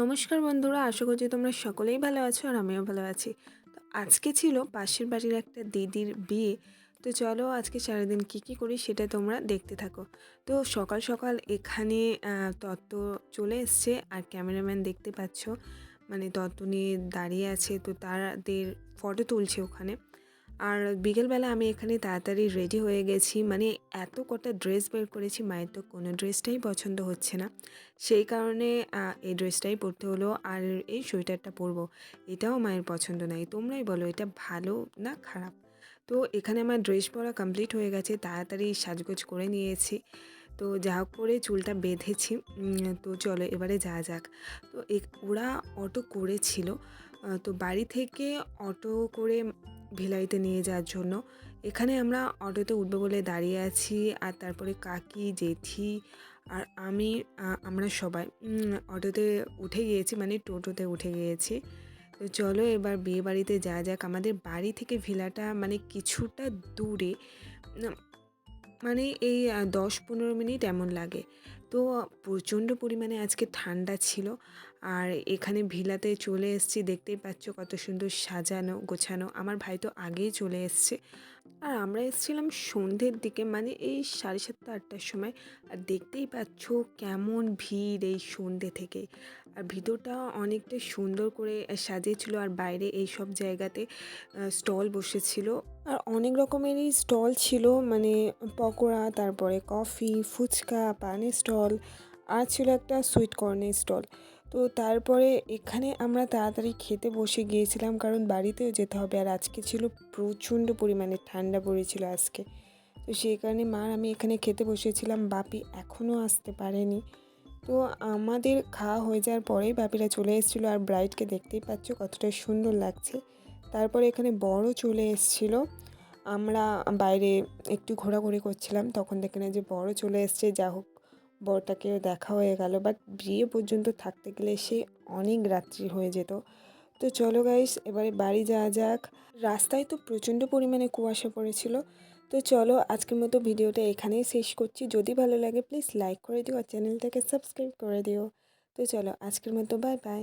নমস্কার বন্ধুরা, আশা করছি তোমরা সকলেই ভালো আছো আর আমিও ভালো আছি। তো আজকে ছিল পাশের বাড়ির একটা দিদির বিয়ে। তো চলো আজকে সারাদিন কী কী করি সেটা তোমরা দেখতে থাকো। তো সকাল সকাল এখানে তত্ত্ব চলে এসছে আর ক্যামেরাম্যান দেখতে পাচ্ছ। মানে তত্ত্ব নিয়ে দাঁড়িয়ে আছে, তো তাদের ফটো তুলছে ওখানে। আর বিকেলবেলা আমি এখানে তাড়াতাড়ি রেডি হয়ে গেছি। মানে এত কটা ড্রেস বের করেছি, মায়ের তো কোনো ড্রেসটাই পছন্দ হচ্ছে না। সেই কারণে এই ড্রেসটাই পরতে হলো আর এই সোয়েটারটা পরবো। এটাও মায়ের পছন্দ নাই তোমরাই বলো, এটা ভালো না খারাপ? তো এখানে আমার ড্রেস পরা কমপ্লিট হয়ে গেছে, তাড়াতাড়ি সাজগোজ করে নিয়েছি। তো যা করে চুলটা বেঁধেছি। তো চলো এবারে যা যাক। তো ওরা অটো করেছিল। তো বাড়ি থেকে অটো করে ভিলাইতে নিয়ে যাওয়ার জন্য। এখানে আমরা অটোতে উঠবো বলে দাঁড়িয়ে আছি আর তারপরে কাকি, জেঠি আর আমি আমরা সবাই। অটোতে উঠে গিয়েছি মানে টোটোতে উঠে গিয়েছি। তো চলো এবার বিয়ে বাড়িতে যা যাক। আমাদের বাড়ি থেকে ভিলাটা মানে কিছুটা দূরে। মানে এই দশ পনেরো মিনিট এমন লাগে। তো প্রচণ্ড পরিমাণে আজকে ঠান্ডা ছিল। আর এখানে ভিলাতে চলে এসেছি, দেখতেই পাচ্ছ কত সুন্দর সাজানো, গোছানো। আমার ভাই তো আগেই চলে এসছে। আর আমরা এসেছিলাম সন্ধ্যের দিকে মানে এই সাড়ে সাতটা, আটটার সময়। আর দেখতেই পাচ্ছ কেমন ভিড় এই সন্ধ্যে থেকে। আর ভিতরটা অনেকটা সুন্দর করে সাজিয়েছিল আর বাইরে এই সব জায়গাতে স্টল বসেছিল। আর অনেক রকমেরই স্টল ছিল মানে পকোড়া, তারপরে কফি, ফুচকা, পানের স্টল, আর ছিল একটা সুইট কর্নের স্টল। তো তারপরে এখানে আমরা তাড়াতাড়ি খেতে বসে গিয়েছিলাম, কারণ বাড়িতেও যেতে হবে। আর আজকে ছিল প্রচণ্ড পরিমাণে ঠান্ডা পড়েছিল আজকে। তো সেই কারণে মার আমি এখানে খেতে বসেছিলাম। বাপি এখনও আসতে পারেনি। তো আমাদের খাওয়া হয়ে যাওয়ার পরেই বাপিরা চলে এসেছিল। আর ব্রাইডকে দেখতেই পাচ্ছ কতটা সুন্দর লাগছে। তারপরে এখানে বড় চলে এসেছিল। আমরা বাইরে একটু ঘোরাঘুরি করছিলাম। তখন দেখে না যে বড় চলে এসছে। যা হোক বরটাকেও দেখা হয়ে গেল বাট বিয়ে পর্যন্ত থাকতে গেলে সে অনেক রাত্রি হয়ে যেত। তো চলো গাইস এবারে বাড়ি যাওয়া যাক। রাস্তায় তো প্রচণ্ড পরিমাণে কুয়াশা পড়েছিল। তো চলো আজকের মতো ভিডিওটা এখানেই শেষ করছি। যদি ভালো লাগে প্লিজ লাইক করে দিও আর চ্যানেলটাকে সাবস্ক্রাইব করে দিও। তো চলো আজকের মতো বাই বাই